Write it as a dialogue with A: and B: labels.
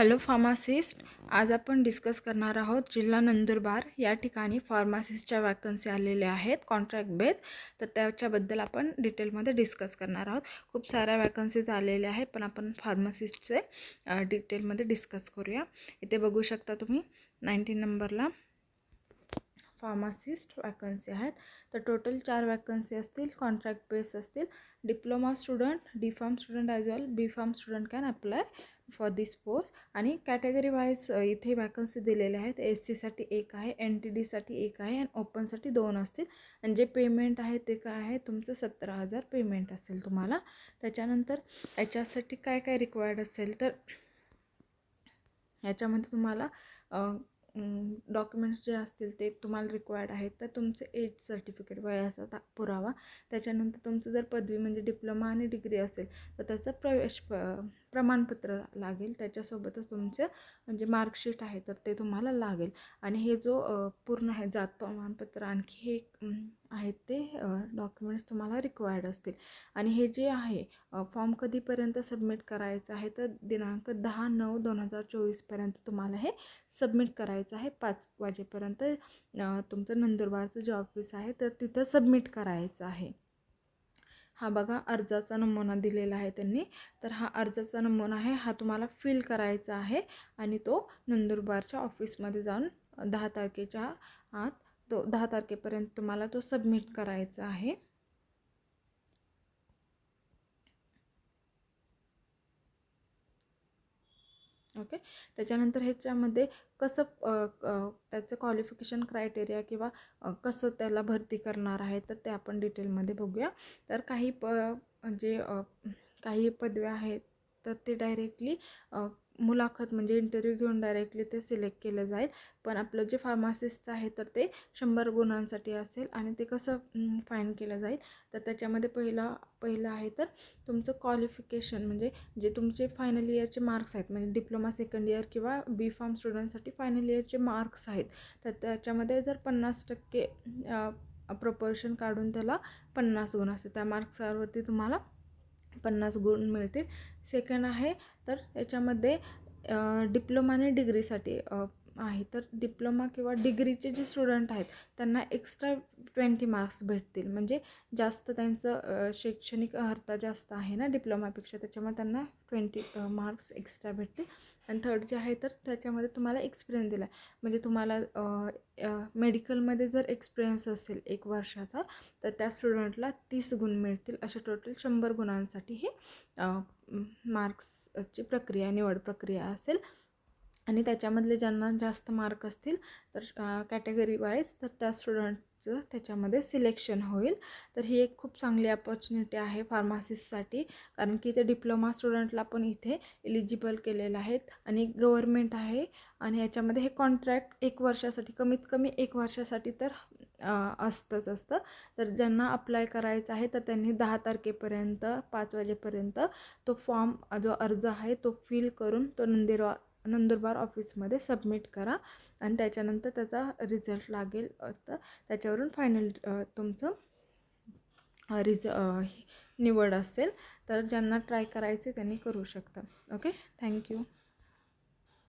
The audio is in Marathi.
A: हॅलो फार्मासिस्ट आज आपण डिस्कस करणार आहोत जिल्हा नंदुरबार या ठिकाणी फार्मासिस्टच्या वॅकन्सी आलेल्या आहेत कॉन्ट्रॅक्ट बेस तर त्याच्याबद्दल आपण डिटेलमध्ये डिस्कस करणार आहोत. खूप साऱ्या वॅकन्सीज आलेल्या आहेत पण आपण फार्मासिस्टचे डिटेलमध्ये डिस्कस करूया. इथे बघू शकता तुम्ही नाईन्टीन नंबरला फार्मासिस्ट वॅकन्सी आहेत. तर टोटल चार वॅकन्सी असतील कॉन्ट्रॅक्ट बेस असतील. Diploma student D pharm student as well B pharm student can apply for this post आणि कॅटेगरी वाईज इथे वॅकन्सी दिलेल्या आहेत. एस सीसाठी एक आहे एन टी डीसाठी एक आहे आणि ओपनसाठी दोन असतील. आणि जे पेमेंट आहे ते काय आहे? तुमचं सतरा हजार पेमेंट असेल तुम्हाला. त्याच्यानंतर याच्यासाठी काय काय रिक्वायर्ड असेल तर याच्यामध्ये तुम्हाला डॉक्युमेंट्स जे असतील ते तुम्हाला रिक्वायर्ड आहेत तर तुमचं एज सर्टिफिकेट वयाचा ता पुरावा. त्याच्यानंतर तुमचं जर पदवी म्हणजे डिप्लोमा आणि डिग्री असेल तर त्याचं प्रवेश प प्रमाणपत्र लागेल. त्याच्यासोबतच तुमचं म्हणजे मार्कशीट आहे तर ते तुम्हाला लागेल. आणि हे जो पूर्ण आहे जात प्रमाणपत्र आणखी हे आहेत ते डॉक्युमेंट्स तुम्हाला रिक्वायर्ड असतील. आणि हे जे आहे फॉर्म कधीपर्यंत सबमिट करायचं आहे तर दिनांक दहा नऊ दोन हजार चोवीसपर्यंत तुम्हाला हे सबमिट करायचं आहे. पाच वाजेपर्यंत तुमचं नंदुरबारचं जे ऑफिस आहे तर तिथं सबमिट करायचं आहे. हा बघा अर्जाचा नमुना दिलेला आहे त्यांनी. तर हा अर्जाचा नमुना आहे हा तुम्हाला फिल करायचा आहे. आणि तो नंदुरबारच्या ऑफिसमध्ये जाऊन दहा तारखेच्या आत तो दहा तारखेपर्यंत तुम्हाला तो सबमिट करायचा आहे. ओके त्याच्यानंतर ह्याच्यामध्ये कसं त्याचं क्वालिफिकेशन क्रायटेरिया किंवा कसं त्याला भरती करणार आहे तर ते आपण डिटेलमध्ये बघूया. तर काही प म्हणजे, जे काही पदव्या आहेत तर ते डायरेक्टली मुलाखत म्हणजे इंटरव्ह्यू घेऊन डायरेक्टली ते सिलेक्ट केलं जाईल. पण आपलं जे फार्मासिस्टचं आहे तर ते शंभर गुणांसाठी असेल आणि ते कसं फाईन केलं जाईल. तर त्याच्यामध्ये पहिला पहिलं आहे तर तुमचं क्वालिफिकेशन म्हणजे जे तुमचे फायनल इयरचे मार्क्स आहेत म्हणजे डिप्लोमा सेकंड इयर किंवा बी फार्म स्टुडंटसाठी फायनल इयरचे मार्क्स आहेत. तर त्याच्यामध्ये जर पन्नास टक्के प्रपोर्शन काढून त्याला पन्नास गुण असते त्या मार्क्सवरती तुम्हाला पन्नास गुण मिळतील. सेकंड आहे. तर याच्यामध्ये डिप्लोमा आणि डिग्रीसाठी आहे. तर डिप्लोमा किंवा डिग्रीचे जे स्टुडंट आहेत त्यांना एक्स्ट्रा ट्वेंटी मार्क्स भेटतील. म्हणजे जास्त त्यांचं शैक्षणिक अर्हता जास्त आहे ना डिप्लोमापेक्षा त्याच्यामुळे त्यांना ट्वेंटी मार्क्स एक्स्ट्रा भेटतील. आणि थर्ड जे आहे तर त्याच्यामध्ये तुम्हाला एक्सपिरियन्स दिला म्हणजे तुम्हाला मेडिकलमध्ये जर एक्सपिरियन्स असेल एक वर्षाचा तर त्या स्टुडंटला तीस गुण मिळतील. अशा टोटल शंभर गुणांसाठी हे मार्क्सची प्रक्रिया निवड प्रक्रिया असेल. आणि त्याच्यामधले ज्यांना जास्त मार्क असतील तर कॅटेगरी वाईज तर त्या स्टुडंटचं त्याच्यामध्ये सिलेक्शन होईल. तर ही एक खूप चांगली अपॉर्च्युनिटी आहे फार्मासिस्टसाठी कारण की ते डिप्लोमा स्टुडंटला पण इथे एलिजिबल केलेलं आहेत. आणि गव्हर्मेंट आहे. आणि याच्यामध्ये हे कॉन्ट्रॅक्ट एक वर्षासाठी कमीत कमी एक वर्षासाठी तर असतंच असतं. तर ज्यांना अप्लाय करायचं आहे तर त्यांनी दहा तारखेपर्यंत पाच वाजेपर्यंत तो फॉर्म जो अर्ज आहे तो फिल करून तो नंदिरवा नंदुरबार ऑफिसमध्ये सबमिट करा. आणि त्याच्यानंतर त्याचा रिझल्ट लागेल. तर त्याच्यावरून फायनल तुमचं रिझ निवड असेल. तर ज्यांना ट्राय करायचे त्यांनी करू शकता. Okay thank you